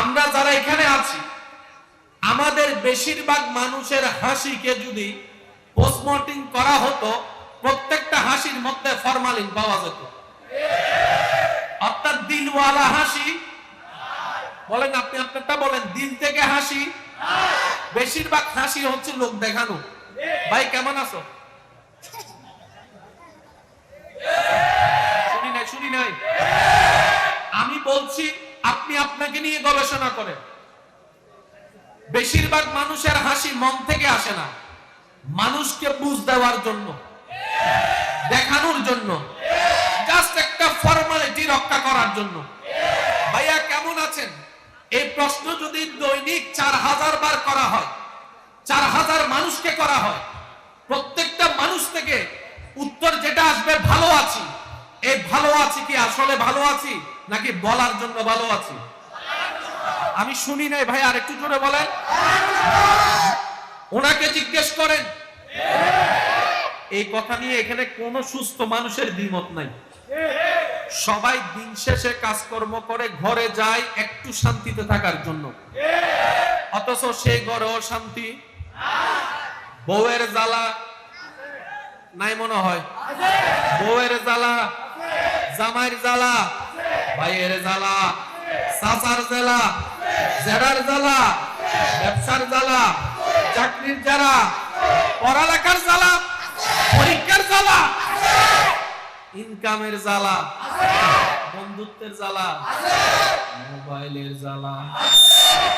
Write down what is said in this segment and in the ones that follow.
আমরা যারা এখানে আছি, আমাদের বেশিরভাগ মানুষের হাসিকে যদি পোস্টমর্টিং করা হতো, প্রত্যেকটা হাসির মধ্যে ফরমালিন পাওয়া যেত। অর্থাৎ দিলওয়ালা হাসি। বলেন আপনি আপনারটা বলেন, দিল থেকে হাসি। বেশিরভাগ হাসি হচ্ছে লোক দেখানো। ভাই, কেমন আছো? শুনি নাই শুনি নাই। আমি বলছি আপনি আপনাকে নিয়ে গবেষণা করেন। বেশিরভাগ মানুষের হাসি মন থেকে আসে না। মানুষকে বুঝ দেওয়ার জন্য, দেখানোর জন্য একটা ফর্মালিটি রক্ষা করার জন্য। ভাইয়া, কেমন আছেন? এই প্রশ্ন যদি দৈনিক চার হাজার বার করা হয়, চার হাজার মানুষকে করা হয়, প্রত্যেকটা মানুষ থেকে উত্তর যেটা আসবে ভালো এই ভালো আছি কি? আসলে ভালো আছি? নাকি বলার জন্য ভালো আছি? আমি শুনি নাই ভাই, আর একটু জোরে বলেন। ওনাকে জিজ্ঞেস করেন। এই কথা নিয়ে এখানে কোন সুস্থ মানুষের দ্বিমত নাই। সবাই দিন শেষে কাজকর্ম করে, ঘরে যায় একটু শান্তিতে থাকার জন্য। অথচ সেই ঘরেও শান্তি বউয়ের জ্বালা, নাই মনে হয়? বউয়ের জ্বালা জামাইয়ের জ্বালা, ভাইয়ের জ্বালা, চাচার জ্বালা জেরার জ্বালা, ব্যবসার জ্বালা, চাকরির জ্বালা, পড়ালেখার জ্বালা, পরীক্ষার জ্বালা ইনকামের জ্বালা, বন্ধুত্বের জ্বালা, মোবাইলের জ্বালা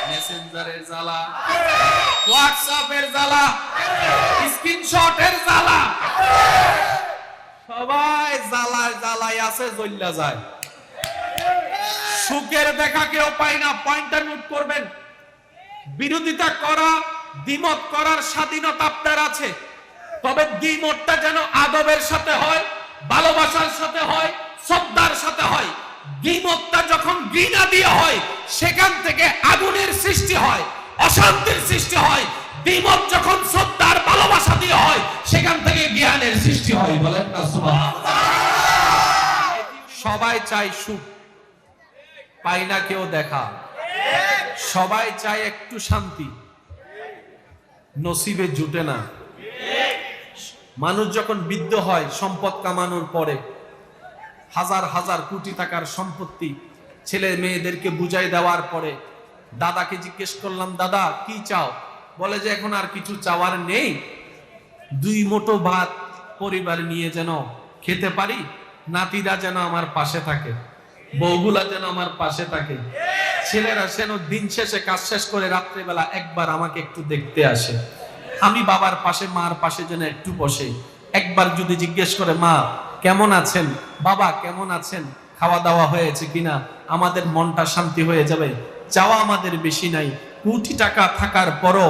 মেসেঞ্জারের জ্বালা হোয়াটসঅ্যাপের জ্বালা স্ক্রিনশটের জ্বালা সবাই জ্বালায় জ্বালায় আছে, জ্বল্লা যায়। সুখের দেখা কেউ পায় না, পয়েন্টটা নোট করবেন। বিরোধিতা করা, দ্বিমত করার স্বাধীনতা আপনার আছে। তবে দ্বিমতটা যেন আদবের সাথে হয়, ভালোবাসার সাথে হয়, শ্রদ্ধার সাথে হয়। দ্বিমতটা যখন ঘৃণা দিয়ে হয়, সেখান থেকে আগুনের সৃষ্টি হয়, অশান্তির সৃষ্টি হয় দ্বিমত যখন শ্রদ্ধার ভালোবাসা দিয়ে হয়, সেখান থেকে জ্ঞানের সৃষ্টি হয়, বলেন না সবাই চায় সুখ, পাই না কেউ দেখা। সবাই চায় একটু শান্তি, নসিবে জুটে না। মানুষ যখন বৃদ্ধ হয়, সম্পদ কামানোর পরে, হাজার হাজার কোটি টাকার সম্পত্তি ছেলে মেয়েদেরকে বুঝাই দেওয়ার পরে, দাদাকে জিজ্ঞেস করলাম, দাদা, কি চাও? বলে যে এখন আর কিছু চাওয়ার নেই। দুই মোটো ভাত পরিবার নিয়ে যেন খেতে পারি, নাতিরা যেন আমার পাশে থাকে, বউগুলা যেন আমার পাশে থাকে। ছেলেরা যেন দিন শেষে কাজ শেষ করে রাত্রেবেলা একবার আমাকে একটু দেখতে আসে। আমি বাবার পাশে, মার পাশে যেন একটু বসে। একবার যদি জিজ্ঞেস করে, মা, কেমন আছেন? বাবা, কেমন আছেন? খাওয়া দাওয়া হয়েছে কিনা? আমাদের মনটা শান্তি হয়ে যাবে? চাওয়া আমাদের বেশি নাই। কোটি টাকা থাকার পরও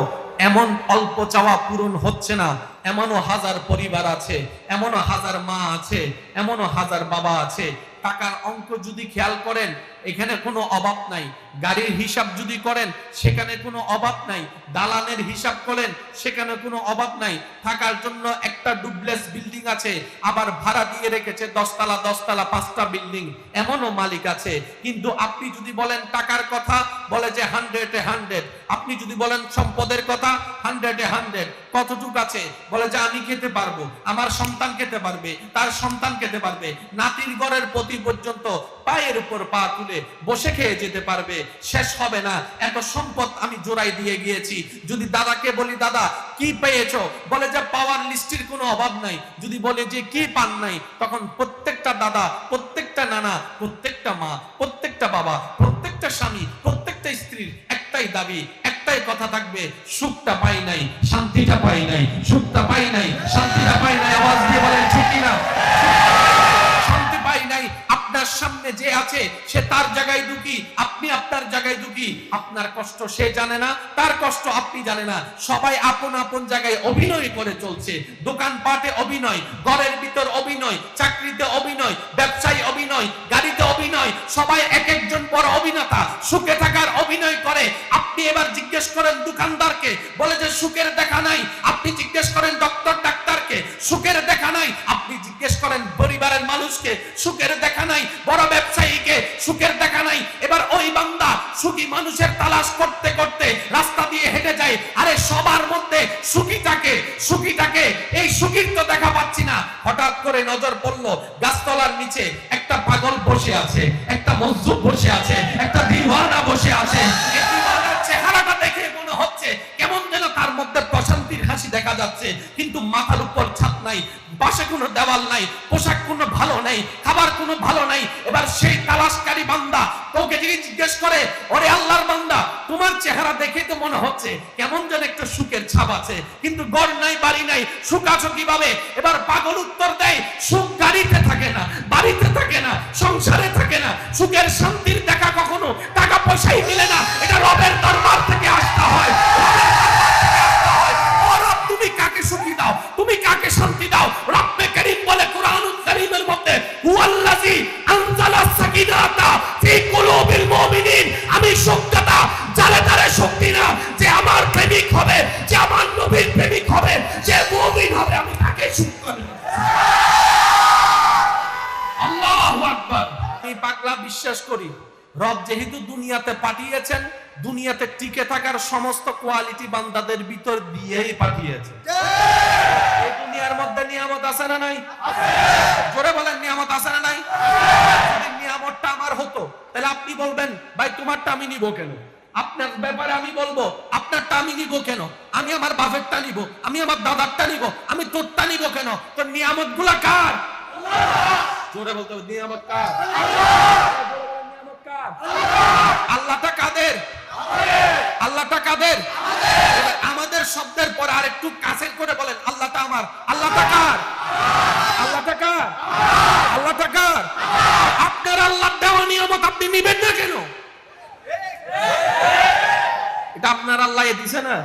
এমন অল্প চাওয়া পূরণ হচ্ছে না। এমনও হাজার পরিবার আছে, এমনও হাজার মা আছে, এমনও হাজার বাবা আছে টাকার অঙ্ক যদি খেয়াল করেন, এখানে কোনো অভাব নাই। গাড়ির হিসাব যদি করেন, সেখানে কোনো অভাব নাই। দালানের হিসাব করেন, সেখানে কোনো অভাব নাই। থাকার জন্য একটা ডুপ্লেক্স বিল্ডিং আছে, আবার ভাড়া দিয়ে রেখেছে দশতলা দশতলা, পাঁচটা বিল্ডিং। এমনও মালিক আছে। কিন্তু আপনি যদি বলেন টাকার কথা, বলে যে হান্ড্রেডে হান্ড্রেড। আপনি যদি বলেন সম্পদের কথা, হান্ড্রেডে হান্ড্রেড। কতটুক আছে? বলে যে, আমি খেতে পারব, আমার সন্তান খেতে পারবে, তার সন্তান খেতে পারবে, নাতির ঘরের প্রতি পর্যন্ত পায়ের উপর পা তুলে বসে খেয়ে যেতে পারবে, শেষ হবে না। এত সম্পদ আমি জোড়াই দিয়ে গিয়েছি। যদি দাদাকে বলি, দাদা, কি পেয়েছ? বলে যে, পাওয়ার লিস্টির কোনো অভাব নাই। যদি বলে যে, কি পান নাই? তখন প্রত্যেকটা দাদা, প্রত্যেকটা নানা, প্রত্যেকটা মা, প্রত্যেকটা বাবা, প্রত্যেকটা স্বামী, প্রত্যেকটা স্ত্রীর একটাই দাবি একটাই কথা থাকবে, সুখটা পাই নাই, শান্তিটা পাই নাই, সুখটা পাই নাই, শান্তিটা পাই নাই, আওয়াজ দিয়ে বলেন ছুটি না সামনে যে আছে, সে তার জায়গায় দুঃখী, আপনি আপনার জায়গায় দুঃখী। আপনার কষ্ট সে জানে না, তার কষ্ট আপনি জানে না। সবাই আপন আপন জায়গায় অভিনয় করে চলছে। দোকান পাটে অভিনয়, ঘরের ভিতর অভিনয়, চাকরিতে অভিনয়, ব্যবসায়ী অভিনয়, গাড়িতে অভিনয়, সবাই এক একজন পর অভিনেতা। সুখে থাকার অভিনয় করে। আপনি এবার জিজ্ঞেস করেন দোকানদারকে, বলে যে সুখের দেখা নাই। আপনি জিজ্ঞেস করেন ডক্টর ডাক্তারকে, সুখের দেখা নাই। আপনি জিজ্ঞেস করেন পরিবারের মানুষকে, সুখের দেখা নাই। বড় ব্যবসায়ীকে সুখের দেখা নাই। এবার ওই বান্দা সুখী মানুষের তালাশ করতে করতে রাস্তা দিয়ে হেঁটে যায়। আরে সবার মধ্যে সুখীটাকে সুখীটাকে এই সুখীর তো দেখা পাচ্ছি না। হঠাৎ করে নজর পড়ল গাছতলার নিচে একটা পাগল বসে আছে, একটা মজদুর বসে আছে, একটা দিওয়ানা বসে আছে। দেখা যাচ্ছে, কিন্তু মাথার উপর ছাদ নাই পাশে কোনো দেওয়াল নাই, পোশাক কোনো ভালো নাই, খাবার কোনো ভালো নাই। এবার সেই তালাশকারী বান্দা তোকে যদি জিজ্ঞেস করে, ওরে আল্লাহর বান্দা, তোমার চেহারা দেখে তো মনে হচ্ছে কেমন যেন একটা সুখের ছাপ আছে, কিন্তু গড় নাই, বাড়ি নাই, সুখ আছো কীভাবে? এবার পাগল উত্তর দেয়, সুখ গাড়িতে থাকে না, বাড়িতে থাকে না, সংসারে থাকে না, সুখের শান্তির দেখা কখনো টাকা পয়সাই মিলে না, এটা রবের দরবার থেকে আসতে হয়। যেহেতু দুনিয়াতে পাঠিয়েছেন দুনিয়াতে টিকে থাকার সমস্ত কোয়ালিটি বান্দাদের ভিতর দিয়েই পাঠিয়েছে। এই দুনিয়ার মধ্যে নিয়ামত আছে না নাই? জোরে বলেন নিয়ামত আছে না নাই? যদি নিয়ামতটা আমার হতো তাহলে আপনি বলবেন ভাই তোমারটা আমি নিব কেন? আপনার ব্যাপারে আমি বলব আপনারটা আমি নিব কেন? আমি আমার বাপেরটা নিব আমি আমার দাদারটা নিব আমি তোরটা নিব কেন? তোর নিয়ামতগুলা কার জোরে বলতে হবে নিয়ামত কার? নিয়ামত কার? আল্লাহটা কাদের? আল্লাহটা কাদের? আমাদের শব্দের পরে আর একটু কাছের করে বলেন, আল্লাহটা আমার। আল্লাহটা কার? আল্লাহটা কার? আল্লাহটা কার? আপনার আল্লাহ দেওয়া নিয়ামত আপনি নিবেন না কেন? এটা আপনার আল্লাহ দিছে না?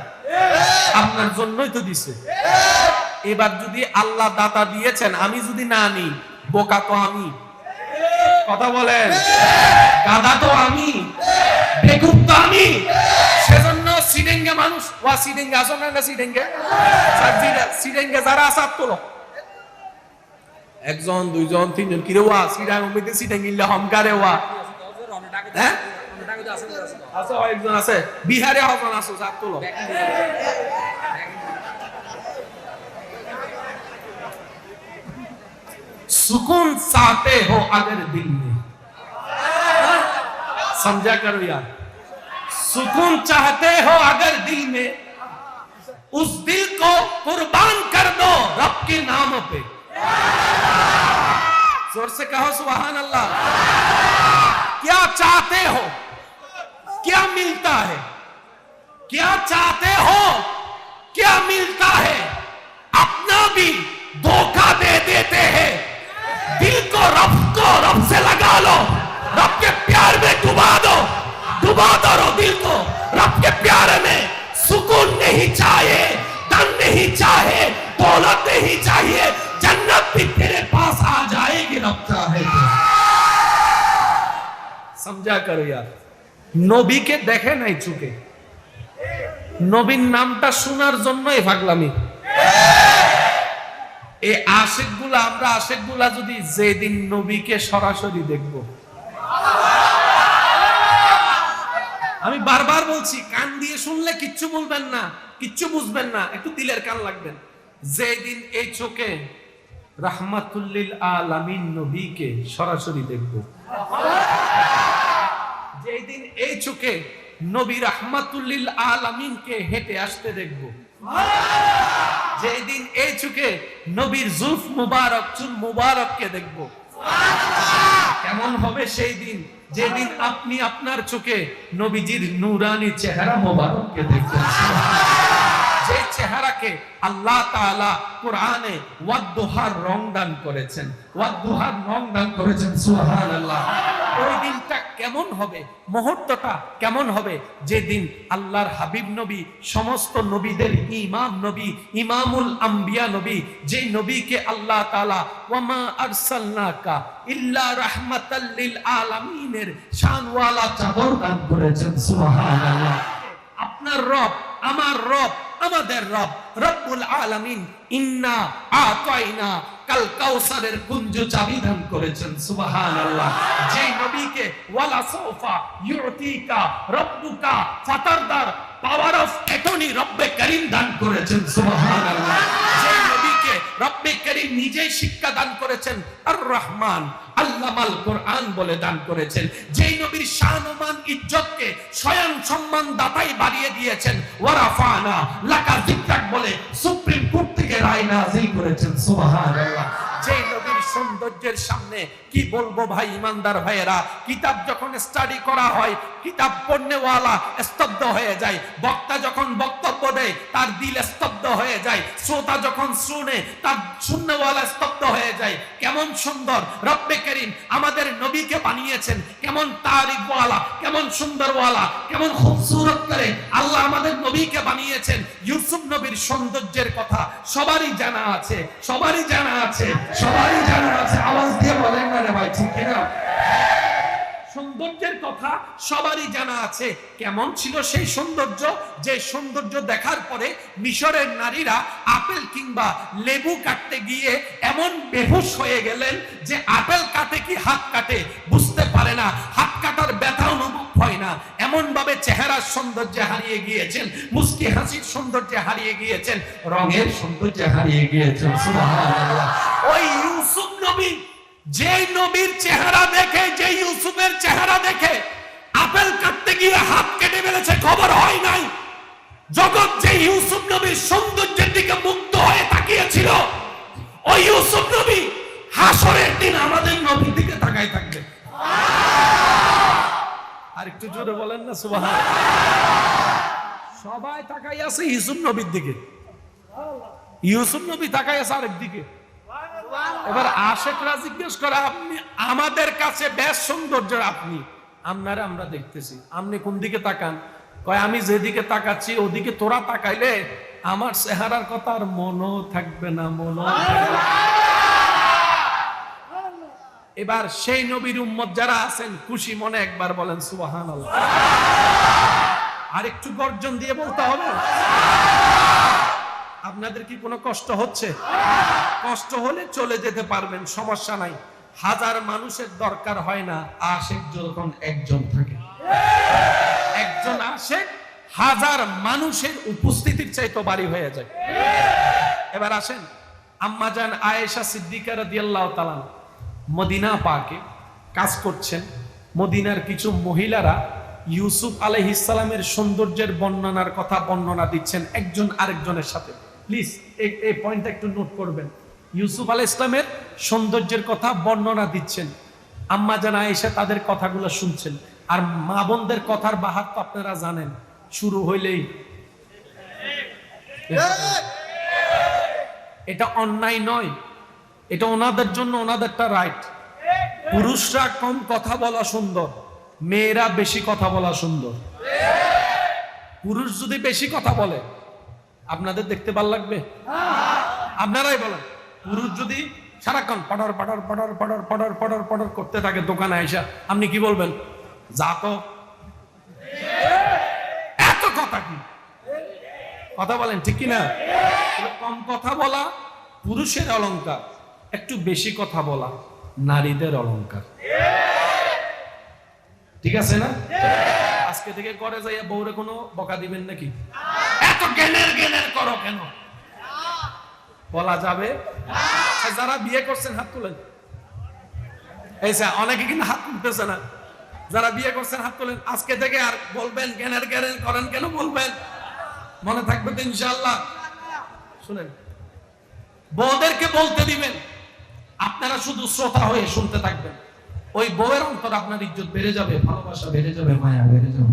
আপনার জন্যই তো দিছে। এবার যদি আল্লাহ দাতা দিয়েছেন, আমি যদি না নিই, বোকা তো আমি। কথা বলেন। গাদা তো আমি, বেকুব তো আমি। সেজন্য সিডেঙ্গে মানুষ, ওয়া সিডেঙ্গে আসো না না সিডেঙ্গে সিডেঙ্গে যারা আসার তোলো। একজন, দুইজন, তিনজন, কিরে ওয়া? সিডাং উমিতে সিডেঙ্গিল্লে হমকারে ওয়া। হ্যাঁ? আছে একজন আছে। বিহারে হজন আছো সাত তোলো। सुकून चाहते हो अगर दिल में। समझा करो यार। सुकून चाहते हो अगर दिल में, उस दिल को कुर्बान कर दो रब के नाम पे। ज़ोर से कहो सुबहान अल्लाह क्या चाहते हो? क्या मिलता है? क्या चाहते हो? क्या मिलता है? अपना भी धोखा दे देते हैं। दिल को रब को रब से लगा लो रब के प्यार में डुबा दो डुबा दो रो दिल को रब के प्यार में सुकून नहीं चाहिए धन नहीं चाहिए दौलत नहीं चाहिए जन्नत भी तेरे पास आ जाएगी रब चाहे तो। समझा करो यार নবীকে দেখে নাই চুকে নবীর নামটা শোনার জন্যই ভাগলামি এই আশেকগুলা আমরা আশেকগুলা যদি যেদিন নবীকে সরাসরি দেখব। আমি বারবার বলছি, কান দিয়ে শুনলে কিচ্ছু বলবেন না, কিচ্ছু বুঝবেন না, একটু দিলের কান লাগবেন। যেদিন এই চোখে রাহমাতুল্লিল আলামিন নবীকে সরাসরি দেখব। যেদিন এই চোখে নবী রাহমাতুল্লিল আলামিনকে হেঁটে আসতে দেখব। যেদিন এই চোখে নবীর জুলফ মুবারক, চুল মুবারককে দেখব। কেমন হবে সেই দিন? যেদিন আপনি আপনার চোখে নবীজির নুরানি চেহারা মুবারককে দেখবেন। যে আল্লাহ রং দান করেছেন। রং দান করেছেন ওই দিনটা কেমন হবে? মুহূর্তটা কেমন হবে? যেদিন আল্লাহর হাবিব নবী, সমস্ত নবীদের ইমাম নবী, ইমামুল আম্বিয়া নবী যে নবীকে আল্লাহ তাআলা ওয়ামা আরসালনাকা ইল্লা রাহমাতাল লিল আলামিনের শানওয়ালা চাদর দান করেছেন। আপনার রব, আমার রব আমাদের রব, রব্বুল আলামিন ইন্না আতাইনা কাল কাউসারের কুঞ্জ চাবি দান করেছেন, সুবহানাল্লাহ। যে নবীকে, ওয়ালা সোফা ইউতিকা রব্বুকা, ফাতারদার পাওয়ার অফ এটনি রব্বে করিম দান করেছেন, সুবহানাল্লাহ। যে নবীকে রব্বে করিম নিজেই শিক্ষা দান করেছেন। আর রহমান আল্লামাল কোরআন বলে দান করেছেন। যেই নবীর স্বয়ং সম্মান দাতাই বাড়িয়ে দিয়েছেন। ওয়ারাফানা লাকা জিকরাক বলে সুপ্রিম কোর্ট থেকে রায় নাজিল করেছেন। সুবহানাল্লাহ। যেই সৌন্দর্যের সামনে কি বলব ভাই ইমানদার ভাইয়েরা? কিতাব যখন স্টাডি করা হয়, কিতাব পড়নেওয়ালা স্তব্ধ হয়ে যায়। বক্তা যখন বক্তব্য দেয়, তার দিল স্তব্ধ হয়ে যায়। শ্রোতা যখন শুনে, তার শূন্যওয়ালা স্তব্ধ হয়ে যায়। কেমন সুন্দর, রব্বে করিম আমাদের নবীকে বানিয়েছেন। কেমন তারিফওয়ালা কেমন সুন্দরওয়ালা, কেমন খুবসুরত করে আল্লাহ আমাদের নবীকে বানিয়েছেন। ইউসুফ নবীর সৌন্দর্যের কথা সবারই জানা আছে, সবারই জানা আছে, সবারই জানা সৌন্দর্যের কথা সবারই জানা আছে। কেমন ছিল সেই সৌন্দর্য? যে সৌন্দর্য দেখার পরে মিশরের নারীরা আপেল কিংবা লেবু কাটতে গিয়ে এমন বেহুশ হয়ে গেলেন যে আপেল কাটে কি হাত কাটে বুঝতে পারে না। হাত কাটার ব্যথা অনুভব হয় না। এমন ভাবে চেহারার সৌন্দর্য হারিয়ে গিয়েছেন, মুস্কি হাসির সৌন্দর্য হারিয়ে গিয়েছেন, রঙের সৌন্দর্য হারিয়ে গিয়েছেন। ওই ইউসুফ নবী, যেই নবীর চেহারা দেখে যে ইউসুফের চেহারা দেখে আপেল কাটতে গিয়ে হাত কেটে ফেলেছে, খবর হয় নাই। জগৎ যে ইউসুফ নবীর সৌন্দর্যের দিকে মুগ্ধ হয়ে তাকিয়েছিল, ওই ইউসুফ নবী হাসরের দিন আমাদের নবীর দিকে তাকায় থাকবে। আর একটু জোরে বলেন না, সুবহান। সবাই তাকাই আছে ইউসুফ নবীর দিকে। ইউসুফ নবী তাকাই আছে আরেক এবার আশেকরা জিজ্ঞেস করে, আপনি আমাদের কাছে বেশ সৌন্দর্য আপনি। আপনারা আমরা দেখতেছি। আপনি কোন দিকে তাকান? কয়, আমি যেদিকে তাকাচ্ছি, ওদিকে তোরা তাকাইলে আমার চেহারার কথা আর মনও থাকবে না, মনও থাকবে না। এবার সেই নবীর উম্মত যারা আছেন, খুশি মনে একবার বলেন সুবাহান আর একটু গর্জন দিয়ে বলতে হবে। আপনাদের কি কোনো কষ্ট হচ্ছে? কষ্ট হলে চলে যেতে পারবেন, সমস্যা নাই। হাজার মানুষের দরকার হয় না, আশেক যখন একজন থাকে। একজন আশেক হাজার মানুষের উপস্থিতির চাইতে বাড়ি হয়ে যায়। এবার আসেন আম্মাজান আয়েশা সিদ্দিকা রাদিয়াল্লাহু তাআলা মদিনা পাকে কাজ করছেন। মদিনার কিছু মহিলারা ইউসুফ আলাইহিসসালামের সৌন্দর্যের বর্ণনার কথা বর্ণনা দিচ্ছেন একজন আরেকজনের সাথে। প্লিজ এই পয়েন্টটা একটু নোট করবেন। ইউসুফ আলাহ ইসলামের সৌন্দর্যের কথা বর্ণনা দিচ্ছেন। আম্মা জানা এসে তাদের কথাগুলো শুনছেন। আর মা বোনদের কথার বাহার তো আপনারা জানেন। শুরু হইলেই। এটা অন্যায় নয়। এটা ওনাদের জন্য ওনাদেরটা রাইট পুরুষরা কম কথা বলা সুন্দর, মেয়েরা বেশি কথা বলা সুন্দর। পুরুষ যদি বেশি কথা বলে, আপনাদের দেখতে ভালো লাগবে? আপনারাই বলেন। পুরুষ যদি সারাক্ষণ পটর পটর পটর পটর পটর পটর পটর করতে থাকে দোকানে আইসা, আপনি কি বলবেন? যা তো এত কথা কি? কথা বলেন ঠিক কিনা? কম কথা বলা পুরুষের অলংকার। একটু বেশি কথা বলা নারীদের অলংকার। ঠিক আছে না? আজকে থেকে করে যাইয়া বউরে কোনো বকা দিবেন নাকি? এত জ্ঞানের জ্ঞানের করো কেন? বলা যাবে? আচ্ছা, যারা বিয়ে করছেন হাত তুলেন। এই অনেকে কিন্তু হাত তুলতেছে না। যারা বিয়ে করছেন হাত তুলেন। আজকে থেকে আর বলবেন জ্ঞানের জ্ঞানের করেন কেন বলবেন? মনে থাকবে তো ইনশাল্লাহ শুনেন। বউদেরকে বলতে দিবেন। আপনারা শুধু শ্রোতা হয়ে শুনতে থাকবেন ওই বউয়ের অন্তর আপনার ইজ্জত বেড়ে যাবে, ভালোবাসা বেড়ে যাবে, মায়া বেড়ে যাবে।